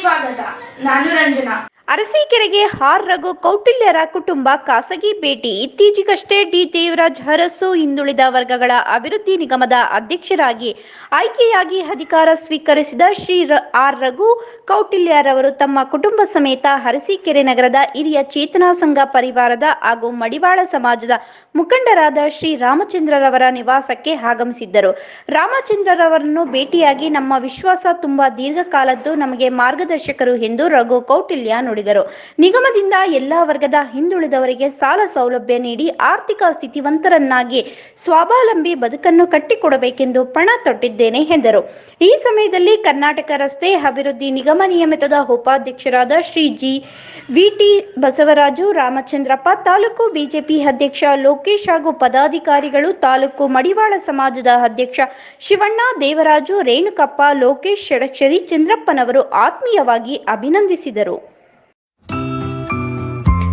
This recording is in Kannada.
ಸ್ವಾಗತ ನಾನು ರಂಜನಾ ಅರಸೀಕೆರೆಗೆ ಹಾರ್ ರಘು ಕೌಟಿಲ್ಯರ ಕುಟುಂಬ ಖಾಸಗಿ ಭೇಟಿ. ಇತ್ತೀಚೆಗಷ್ಟೇ ಡಿ. ದೇವರಾಜ್ ಹರಸು ಹಿಂದುಳಿದ ವರ್ಗಗಳ ಅಭಿವೃದ್ಧಿ ನಿಗಮದ ಅಧ್ಯಕ್ಷರಾಗಿ ಆಯ್ಕೆಯಾಗಿ ಅಧಿಕಾರ ಸ್ವೀಕರಿಸಿದ ಶ್ರೀ ಆರ್ ರಘು ಕೌಟಿಲ್ಯರವರು ತಮ್ಮ ಕುಟುಂಬ ಸಮೇತ ಅರಸೀಕೆರೆ ನಗರದ ಹಿರಿಯ ಚೇತನಾ ಸಂಘ ಪರಿವಾರದ ಹಾಗೂ ಮಡಿವಾಳ ಸಮಾಜದ ಮುಖಂಡರಾದ ಶ್ರೀ ರಾಮಚಂದ್ರರವರ ನಿವಾಸಕ್ಕೆ ಆಗಮಿಸಿದ್ದರು. ರಾಮಚಂದ್ರರವರನ್ನು ಭೇಟಿಯಾಗಿ ನಮ್ಮ ವಿಶ್ವಾಸ ತುಂಬಾ ದೀರ್ಘಕಾಲದ್ದು ನಮಗೆ ಮಾರ್ಗದರ್ಶಕರು ಎಂದು ರಘು ಕೌಟಿಲ್ಯ ನುಡಿದರು ನಿಗಮದಿಂದ ಎಲ್ಲ ವರ್ಗದ ಹಿಂದುಳಿದವರಿಗೆ ಸಾಲ ಸೌಲಭ್ಯ ನೀಡಿ ಆರ್ಥಿಕ ಸ್ಥಿತಿವಂತರನ್ನಾಗಿ ಸ್ವಾವಲಂಬಿ ಬದುಕನ್ನು ಕಟ್ಟಿಕೊಡಬೇಕೆಂದು ಪಣ ತೊಟ್ಟಿದ್ದೇನೆ ಎಂದರು. ಈ ಸಮಯದಲ್ಲಿ ಕರ್ನಾಟಕ ರಸ್ತೆ ಅಭಿವೃದ್ಧಿ ನಿಗಮ ನಿಯಮಿತದ ಉಪಾಧ್ಯಕ್ಷರಾದ ಶ್ರೀ ಜಿ. ವಿಟಿ ಬಸವರಾಜು, ರಾಮಚಂದ್ರಪ್ಪ, ತಾಲೂಕು ಬಿಜೆಪಿ ಅಧ್ಯಕ್ಷ ಲೋಕೇಶ್ ಹಾಗೂ ಪದಾಧಿಕಾರಿಗಳು, ತಾಲೂಕು ಮಡಿವಾಳ ಸಮಾಜದ ಅಧ್ಯಕ್ಷ ಶಿವಣ್ಣ, ದೇವರಾಜು, ರೇಣುಕಪ್ಪ, ಲೋಕೇಶ್ ಷಡಕ್ಷರಿ ಚಂದ್ರಪ್ಪನವರು ಆತ್ಮೀಯವಾಗಿ ಅಭಿನಂದಿಸಿದರು.